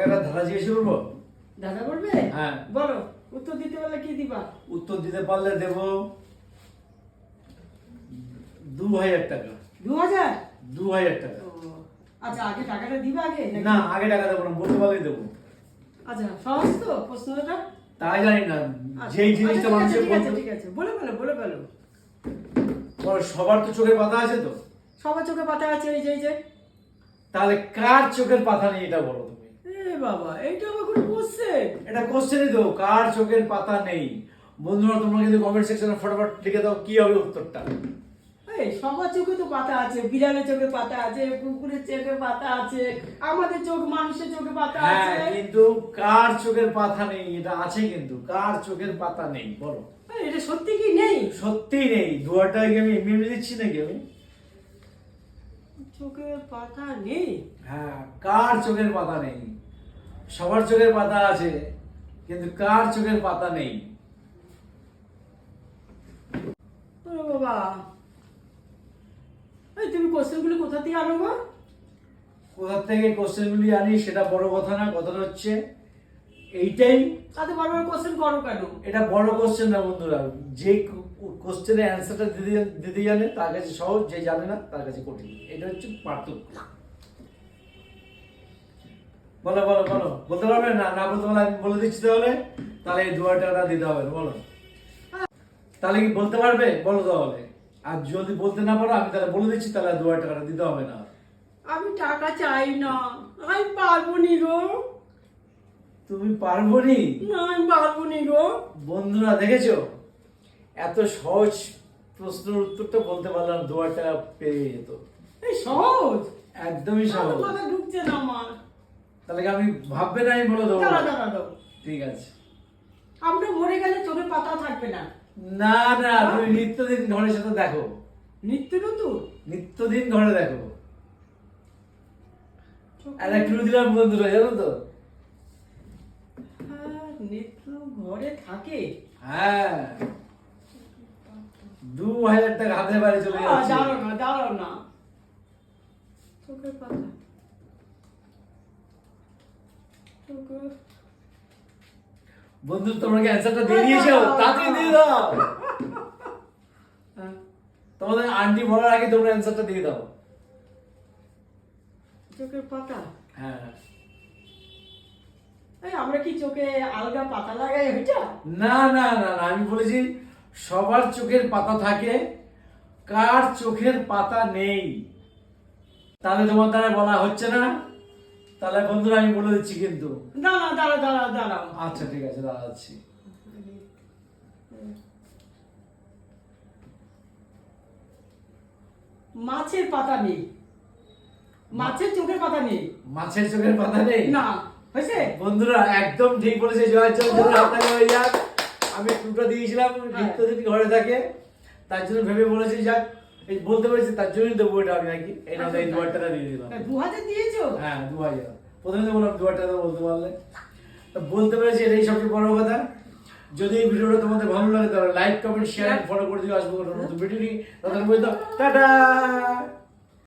তোমাকে একটা ধারা জিজ্ঞেস করব দাদা বলবে? হ্যাঁ। বলো উত্তর দিতে বললে কি দিবা? উত্তর দিতে পারলে দেব দু হাজার টাকা। দু হাজার? দু হাজার টাকা। আচ্ছা আগে টাকাটা দিবা আগে না আগে টাকা দেবো না বলতে পারলেই দেবো। আচ্ছা সহজ তো প্রশ্নটা? তাই জানি না আচ্ছা, যেই আচ্ছা, জিনিসটা ঠিক মানুষের ঠিক আছে ঠিক আছে বলে বলে বলো, সবার তো চোখের পাতা আছে তো? সবার চোখে পাতা আছে এই যে এই যে। তাহলে কার চোখের পাতা নেই এটা বলো তুমি? বাবা এইটা আবার কোনো কোশ্চেন এটা কোশ্চেনই তো কার চোখের পাতা নেই? বন্ধুরা তোমরা কিন্তু কমেন্ট সেকশনে ফটাফট লিখে দাও কি হবে উত্তরটা? এই সবার চোখে তো পাতা আছে বিড়ালের চোখে পাতা আছে কুকুরের চোখে পাতা আছে আমাদের চোখ মানুষের চোখে পাতা হ্যাঁ আছে। কিন্তু কার চোখের পাতা নেই? এটা আছে কিন্তু কার চোখের পাতা নেই? বলো। এটা সত্যি কি নেই? সত্যি নেই। দুয়ারটা কি আমি এমনি দিচ্ছি নাকি আমি? চোখের পাতা নেই? হ্যাঁ কার চোখের পাতা নেই? সবার চোখের পাতা আছে কিন্তু কার চোখের পাতা নেই? বাবা। এই তুমি কোশ্চেনগুলো কোথা থেকে আনো গো? কোথা থেকে কোশ্চেনগুলি আনি সেটা বড় কথা না কথাটা হচ্ছে এইটাই। তাতে বারবার কোশ্চেন করো কেন? এটা বড় কোশ্চেন না বন্ধুরা। যে কোশ্চেনের অ্যান্সারটা দিতে দিতে জানে তার কাছে সহজ যে জানে না তার কাছে কঠিন। এটা হচ্ছে পার্থক্য। বলো বলো বলো। বলতে পারবে? না না বলতে পারলে আমি বলে দিচ্ছি তাহলে। তাহলে এই দু হাজার দিতে হবে বলো। তাহলে কি বলতে পারবে? বলো তাহলে। আর যদি বলতে না পারো আমি তাহলে বলে দিচ্ছি তাহলে দু হাজার টাকাটা দিতে হবে না। আমি টাকা চাই না। আমি পারব নি গো। তুমি পারব নি না আমি পারব নি গো। বন্ধুরা দেখেছ? এত সহজ প্রশ্নের উত্তরটা বলতে পারলাম দু হাজার টাকা পেয়ে যেত। এই সহজ? একদমই সহজ। কথা ঢুকছে না আমার। তাহলে আমি ভাববে না আমি বলে দেবো? দাঁড়া দাঁড়া দাও ঠিক আছে। আমরা মরে গেলে চোখের পাতা থাকবে না। না না তুমি নিত্যদিন ঘরের সাথে দেখো। নিত্য নতুন? নিত্যদিন ঘরে দেখো। একটা ক্লু দিলাম বন্ধুরা জানো তো? হ্যাঁ, নিত্য ঘরে থাকে। হ্যাঁ। দু হাজার টাকা হাতে বাড়ি চলে যাচ্ছে। দাঁড়াও না দাঁড়াও না। চোখের পাতা চোখের বন্ধু তোমরা কি অ্যান্সারটা দিয়ে দিয়েছ তাড়াতাড়ি দিয়ে দাও। হ্যাঁ, তোমাদের আন্টি বলার আগে তোমরা অ্যান্সারটা দিয়ে দাও। চোখের পাতা? হ্যাঁ। এই আমরা কি চোখে আলগা পাতা লাগাই ওইটা? না না না না আমি বলেছি সবার চোখের পাতা থাকে কার চোখের পাতা নেই তাহলে তোমার দ্বারা বলা হচ্ছে না। তাহলে বন্ধুরা আমি বলে দিচ্ছি কিন্তু। না না দাঁড়া দাঁড়া। দাঁড়াও আচ্ছা ঠিক আছে দাঁড়াচ্ছি। মাছের পাতা নেই। মাছের চোখের পাতা নেই। মাছের চোখের পাতা নেই? না। হয়েছে? বন্ধুরা একদম ঠিক বলেছে জয় জয় আপনাকে হয়ে যাক। আমি টুটা দিয়েছিলাম নিত্যদিন ঘরে থাকে তার জন্য ভেবে বলেছি যাক বলতে পারছি তার জন্যই দেবো এটা আমি নাকি এই না এই দু হাজার টাকা দিয়ে দিলাম। দু হাজার দিয়েছ? হ্যাঁ দু হাজার প্রথমে তো বললাম দু হাজার টাকা বলতে পারলে। বলতে পেরেছি এটাই সবচেয়ে বড় কথা। যদি এই ভিডিওটা তোমাদের ভালো লাগে তাহলে লাইক কমেন্ট শেয়ার ফলো করে দিয়ে আসব নতুন ভিডিও নিয়ে। তাদের বলতো টাটা!